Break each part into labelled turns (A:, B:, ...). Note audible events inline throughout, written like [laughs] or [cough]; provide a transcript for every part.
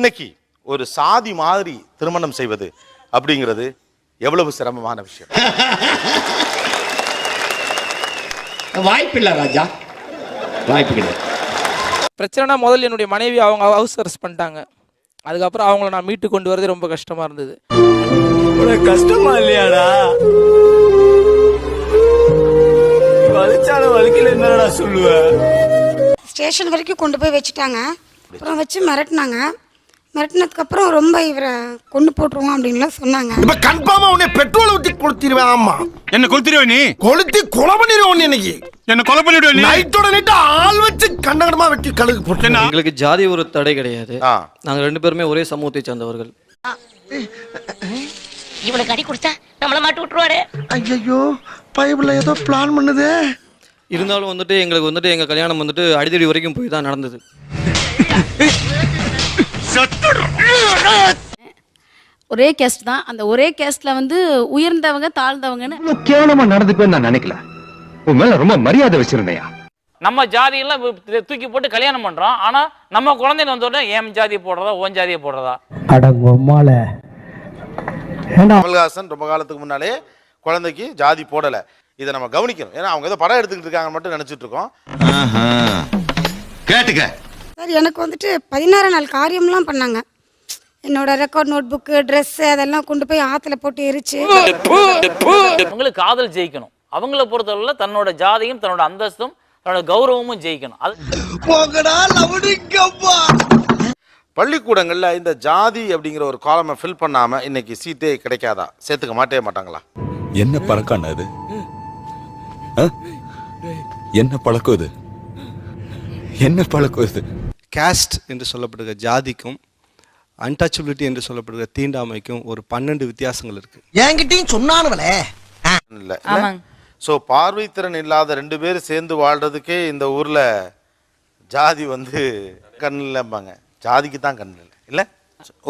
A: இன்னைக்கு ஒரு சாதி மாதிரி திருமணம் செய்வது அப்படிங்கிறது எவ்வளவு சிரமமான விஷயம். [laughs]
B: வாய்ப்பில்லை ராஜா. வாய்ப்பு கிடையாது
C: பிரச்சனைனா முதல்ல என்னுடைய மனைவி அவங்க ஹவுஸ் அரெஸ்ட் பண்ணிட்டாங்க. அதுக்கப்புறம் அவங்கள நான் மீட்டு கொண்டு வரது ரொம்ப கஷ்டமா இருந்தது.
D: கஷ்டமா இல்லையாடா? வலிச்சான வலிக்கல என்னடா சொல்லுவ?
E: ஸ்டேஷன் வரைக்கும் கொண்டு போய் வச்சுட்டாங்க. அப்புறம் வச்சு மிரட்டினாங்க. மிரட்டினதுக்கு அப்புறம் ரொம்ப இவரை கொண்டு போட்டுருவோம் அப்படின்லாம் சொன்னாங்க.
F: இப்ப கன்ஃபார்மா உன்னை பெட்ரோல் ஊத்தி கொளுத்திடுவேன் ஆமா.
G: என்ன கொளுத்திடுவ நீ?
F: கொளுத்தி கொலை பண்ணிடுவேன் உன்னை இன்னைக்கு.
G: என்ன கொலை பண்ணிடுவ நீ?
F: நைட்டோட நைட்டு ஆள் வச்சு கண்டகடமா வெட்டி கழுகு போட்டு.
G: என்ன?
H: எங்களுக்கு ஜாதி ஒரு தடை கிடையாது.
A: ஆ.
H: நாங்கள் ரெண்டு பேருமே ஒரே சமூகத்தை சேர்ந்தவர்கள்.
I: இவனுக்கு அடி கொடுத்தா நம்மள மாட்டி விட்டுருவாரு.
F: ஐயோ பைபிள்ல ஏதோ பிளான் பண்ணுதே.
H: இருந்தாலும் வந்துட்டு எங்களுக்கு வந்துட்டு எங்கள் கல்யாணம் வந்துட்டு அடிதடி வரைக்கும் போய் தான் நடந்தது. [laughs]
J: ஒரே கேஸ்ட் தான். அந்த ஒரே கேஸ்ட்ல வந்து உயர்ந்தவங்க தாழ்ந்தவங்கன்னு.
B: கேவலமா நடந்துக்குவேன்னு நான் நினைக்கல. உன் மேல ரொம்ப மரியாதை வச்சிருந்தையா?
K: நம்ம ஜாதியெல்லாம் தூக்கி போட்டு கல்யாணம் பண்றோம். ஆனா நம்ம குழந்தைங்க வந்த உடனே என் ஜாதியை போடுறதா? ஓன் ஜாதியை போடுறதா?
D: அடங்கொம்மால
A: கமல்ஹாசன் ரொம்ப காலத்துக்கு முன்னாலே குழந்தைக்கு ஜாதி போடல. இதை நம்ம கவனிக்கணும். ஏன்னா அவங்க ஏதோ படம் எடுத்துக்கிட்டு இருக்காங்க மட்டும் நினைச்சிட்டு இருக்கோம்.
G: கேட்டுக்க.
E: சார் எனக்கு வந்துட்டு பதினாறு நாள் காரியம்லாம் பண்ணாங்க. என்னோட ரெக்கார்ட் நோட் புக்கு ட்ரெஸ்ஸு அதெல்லாம் கொண்டு போய் ஆற்றுல போட்டு எரிச்சு.
K: அவங்களுக்கு காதல் ஜெயிக்கணும். அவங்கள பொறுத்தவரையில தன்னோட ஜாதியும் தன்னோட அந்தஸ்தும் தன்னோட கௌரவமும் ஜெயிக்கணும். அது
A: பள்ளிக்கூடங்கள்ல இந்த ஜாதி அப்படிங்கிற ஒரு காலமை ஃபில் பண்ணாம இன்னைக்கு சீட்டே கிடைக்காதா? சேர்த்துக்க மாட்டே மாட்டாங்களா?
G: என்ன பழக்கம் அது? என்ன பழக்கம் இது? என்ன பழக்கம் இது?
D: காஸ்ட் என்று சொல்லப்படுகிற ஜாதிக்கும் அன்டச்சபிலிட்டி என்று சொல்லப்படுகிற தீண்டாமைக்கும் ஒரு பன்னெண்டு வித்தியாசங்கள் இருக்கு.
F: என்கிட்டயும் சொன்னானுவலே
A: இல்ல. ஸோ பார்வைத்திறன் இல்லாத ரெண்டு பேரும் சேர்ந்து வாழ்றதுக்கே இந்த ஊர்ல ஜாதி வந்து கண் இல்லைம்பாங்க. ஜாதிக்கு தான் கண் இல்லை. இல்ல?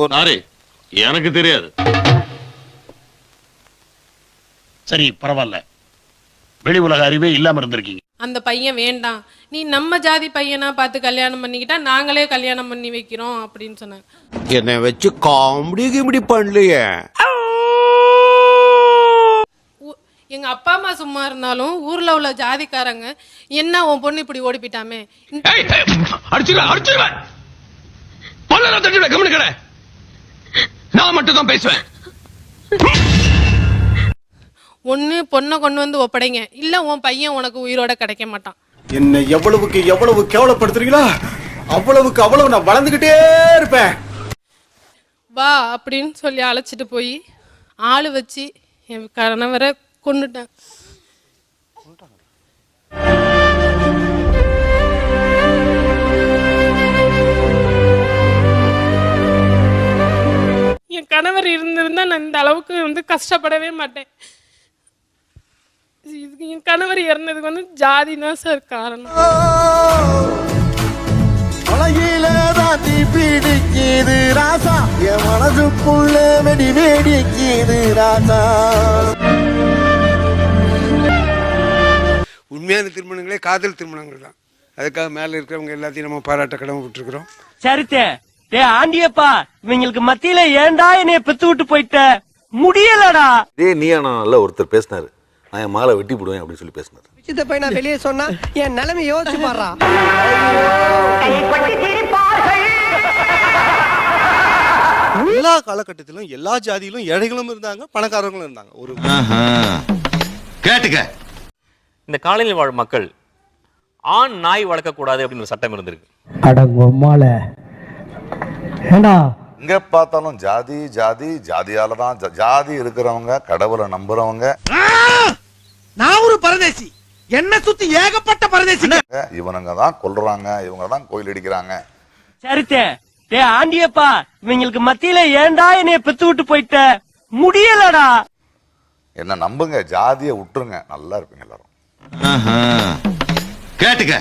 A: ஒரு
G: எனக்கு தெரியாது.
B: சரி பரவாயில்ல. வெளி உலக அறிவே இல்லாம இருந்திருக்கீங்க.
I: அந்த பையன் வேண்டாம். நீ நம்ம ஜாதி பையனா பார்த்து கல்யாணம் பண்ணிக்கிட்டா நாங்களே கல்யாணம் பண்ணி வைக்கிறோம் அப்படின்னு சொன்னாங்க.
F: என்னை வச்சு காமெடி கிமெடி பண்ணலையே.
I: எங்க அப்பா அம்மா சும்மா இருந்தாலும் ஊர்ல உள்ள ஜாதிக்காரங்க என்ன உன் பொண்ணு இப்படி ஓடி போயிட்டாமே?
G: கவனி கடை நான் மட்டும் தான் பேசுவேன்.
I: ஒண்ணு பொண்ணை கொண்டு வந்து ஒப்படைங்க. இல்ல உன் பையன் உனக்கு உயிரோட கிடைக்க மாட்டான்.
D: என்னை எவ்வளவுக்கு எவ்வளவு கேவலப்படுத்துறீங்களா? அவ்வளவுக்கு அவ்வளவு நான் வளர்ந்துகிட்டே இருப்பேன்.
I: வா அப்படின்னு சொல்லி அழைச்சிட்டு போய் ஆளு வச்சு என் கணவரை கொண்டுட்டேன் என் கணவர் இருந்திருந்தா நான் இந்த அளவுக்கு வந்து கஷ்டப்படவே மாட்டேன். இதுக்கு என் கணவர் இறந்ததுக்கு வந்து ஜாதி தான் சார் காரணம்.
F: அழகில தாத்தி பிடிக்குது ராசா. என் மனசுக்குள்ள வெடி வெடிக்குது ராசா.
D: உண்மையான திருமணங்களே காதல் திருமணங்கள் தான். அதுக்காக மேல இருக்கிறவங்க எல்லாத்தையும் நம்ம பாராட்ட கடமை விட்டுருக்கிறோம்.
K: சரித்தே டே ஆண்டியப்பா இவங்களுக்கு மத்தியில ஏன்டா என்னைய பெத்து விட்டு போயிட்ட? முடியலடா.
G: டேய் நீ நல்ல ஒருத்தர் பேசினாரு. நான் என் மகளை வெட்டி போடுவேன் அப்படின்னு சொல்லி பேசினாரு.
F: சித்த பையனா வெளியே சொன்னா என் நிலைமை யோசிச்சு பாடுறா
D: எல்லா காலகட்டத்திலும் எல்லா ஜாதியிலும் ஏழைகளும் இருந்தாங்க பணக்காரங்களும் இருந்தாங்க. ஒரு
G: கேட்டுக்க.
K: இந்த காலையில் வாழ் மக்கள் ஆண் நாய் வளர்க்கக்கூடாது அப்படின்னு ஒரு சட்டம் இருந்திருக்கு.
D: அடங்கொம்மால ஏண்டா?
G: எங்க பார்த்தாலும் ஜாதி ஜாதி ஜாதியால தான் ஜா- ஜாதி இருக்கிறவங்க கடவுளை நம்புறவங்க.
F: நான் ஒரு பரதேசி. என்ன சுத்தி ஏகப்பட்ட பரதேசி
G: இவனுங்க தான் கொல்றாங்க. இவங்க தான் கோயில் அடிக்கிறாங்க.
K: சரித்தே. டே ஆண்டியப்பா இவங்களுக்கு மத்தியில ஏன்டா என்னைய பெத்து விட்டு போயிட்ட? முடியலடா.
G: என்ன நம்புங்க. ஜாதியை விட்டுருங்க. நல்லா இருப்பீங்க எல்லாரும். கேட்டுக்க.